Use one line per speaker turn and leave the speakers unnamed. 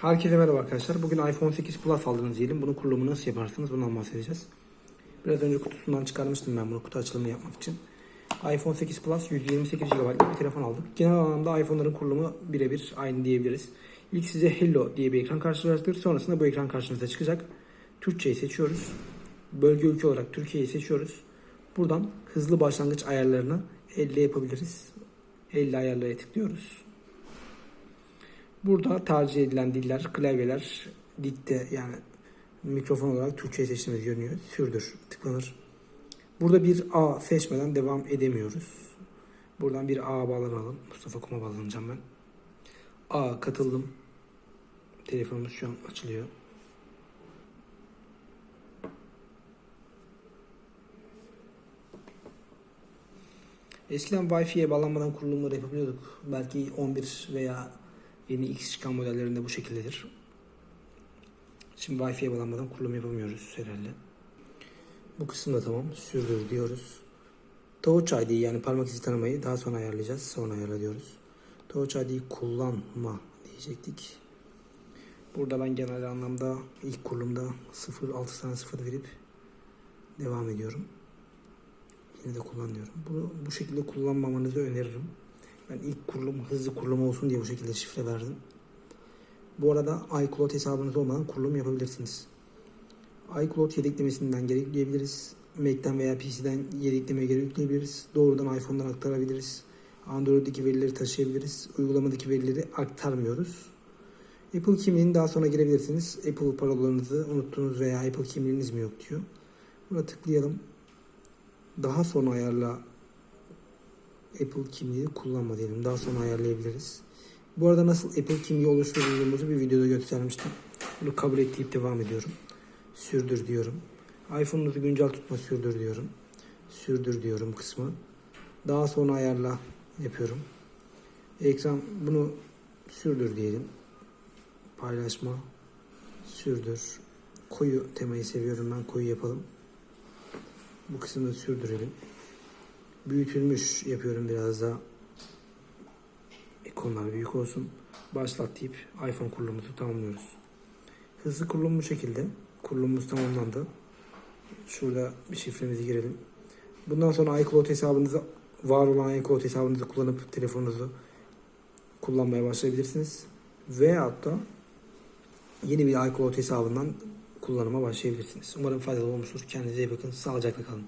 Herkese merhaba arkadaşlar. Bugün iPhone 8 Plus aldınız diyelim. Bunun kurulumunu nasıl yaparsınız bundan bahsedeceğiz. Biraz önce kutusundan çıkarmıştım ben bunu kutu açılımı yapmak için. iPhone 8 Plus 128 GB bir telefon aldım. Genel anlamda iPhone'ların kurulumu birebir aynı diyebiliriz. İlk size Hello diye bir ekran karşılaştırır. Sonrasında bu ekran karşınıza çıkacak. Türkçeyi seçiyoruz. Bölge ülke olarak Türkiye'yi seçiyoruz. Buradan hızlı başlangıç ayarlarını elle yapabiliriz. Elle ayarlara tıklıyoruz. Burada tercih edilen diller, klavyeler, dikte yani mikrofon olarak Türkçe'yi seçtiğimiz görünüyor. Sürdür, tıklanır. Burada bir A seçmeden devam edemiyoruz. Buradan bir A bağlanalım. Mustafa Kum'a bağlanacağım ben. A katıldım. Telefonumuz şu an açılıyor. Eskiden Wi-Fi'ye bağlanmadan kurulumları yapabiliyorduk. Belki 11 veya yeni X çıkan modellerinde bu şekildedir. Şimdi Wi-Fi'ye bağlanmadan kurulum yapamıyoruz herhalde. Bu kısım da tamam. Sürdür diyoruz. Touch ID yani parmak izi tanımayı daha sonra ayarlayacağız. Sonra ayarla diyoruz. Touch ID kullanma diyecektik. Burada ben genel anlamda ilk kurulumda 0 6 tane 0 verip devam ediyorum. Yine de kullanıyorum. Bunu bu şekilde kullanmamanızı öneririm. Ben ilk kurulum hızlı kurulum olsun diye bu şekilde şifre verdim. Bu arada iCloud hesabınız olmadan kurulum yapabilirsiniz. iCloud yedeklemesinden geri yükleyebiliriz. Mac'ten veya PC'den yedeklemeye geri yükleyebiliriz. Doğrudan iPhone'dan aktarabiliriz. Android'deki verileri taşıyabiliriz. Uygulamadaki verileri aktarmıyoruz. Apple kimliğini daha sonra girebilirsiniz. Apple parolanızı unuttunuz veya Apple kimliğiniz mi yok diyor. Buna tıklayalım. Daha sonra ayarla Apple kimliği kullanma diyelim. Daha sonra ayarlayabiliriz. Bu arada nasıl Apple kimliği oluşturduğumuzu bir videoda göstermiştim. Bunu kabul et deyip devam ediyorum. Sürdür diyorum. iPhone'unuzu güncel tutma sürdür diyorum. Sürdür diyorum kısmı. Daha sonra ayarla yapıyorum. Ekran bunu sürdür diyelim. Paylaşma. Sürdür. Koyu temayı seviyorum ben. Koyu yapalım. Bu kısmını sürdürelim. Büyütülmüş yapıyorum biraz daha. İkonlar büyük olsun. Başlat deyip iPhone kurulumuzu tamamlıyoruz. Hızlı kurulum şekilde. Kurulumumuz tamamlandı. Şurada bir şifremizi girelim. Bundan sonra iCloud hesabınızı var olan iCloud hesabınızı kullanıp telefonunuzu kullanmaya başlayabilirsiniz. Veyahut da yeni bir iCloud hesabından kullanıma başlayabilirsiniz. Umarım faydalı olmuştur. Kendinize iyi bakın. Sağlıcakla kalın.